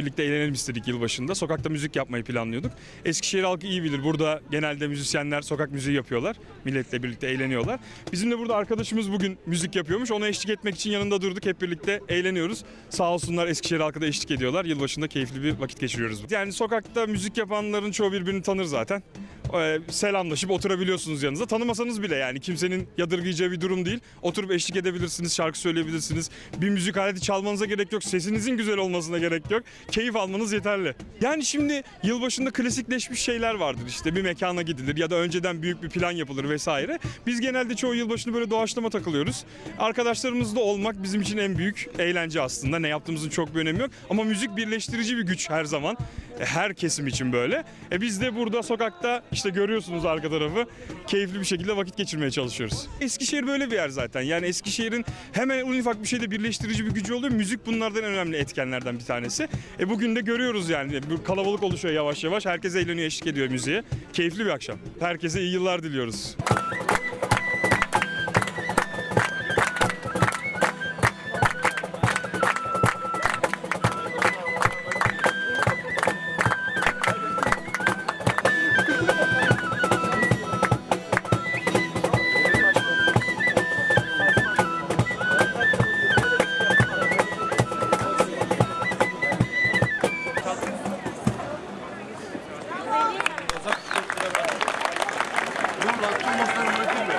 Birlikte eğlenelim istedik yılbaşında. Sokakta müzik yapmayı planlıyorduk. Eskişehir halkı iyi bilir. Burada genelde müzisyenler sokak müziği yapıyorlar. Milletle birlikte eğleniyorlar. Bizim de burada arkadaşımız bugün müzik yapıyormuş. Ona eşlik etmek için yanında durduk. Hep birlikte eğleniyoruz. Sağ olsunlar Eskişehir halkı da eşlik ediyorlar. Yılbaşında keyifli bir vakit geçiriyoruz. Yani sokakta müzik yapanların çoğu birbirini tanır zaten. Ee, selamlaşıp oturabiliyorsunuz yanınıza. Tanımasanız bile yani kimsenin yadırgayacağı bir durum değil. Oturup eşlik edebilirsiniz, şarkı söyleyebilirsiniz. Bir müzik aleti çalmanıza gerek yok. Sesinizin güzel olmasına gerek yok. Keyif almanız yeterli. Yani şimdi yılbaşında klasikleşmiş şeyler vardır. İşte bir mekana gidilir ya da önceden büyük bir plan yapılır vesaire. Biz genelde çoğu yılbaşını böyle doğaçlama takılıyoruz. Arkadaşlarımızla olmak bizim için en büyük eğlence aslında. Ne yaptığımızın çok bir önemi yok. Ama müzik birleştirici bir güç her zaman. E, Her kesim için böyle. E biz de burada sokakta işte görüyorsunuz arka tarafı keyifli bir şekilde vakit geçirmeye çalışıyoruz. Eskişehir böyle bir yer zaten. Yani Eskişehir'in hemen en ufak bir şeyde birleştirici bir gücü oluyor. Müzik bunlardan önemli etkenlerden bir tanesi. E bugün de görüyoruz yani. Bir kalabalık oluşuyor yavaş yavaş. Herkes eğleniyor, eşlik ediyor müziğe. Keyifli bir akşam. Herkese iyi yıllar diliyoruz. Tüm notları bırakayım mı?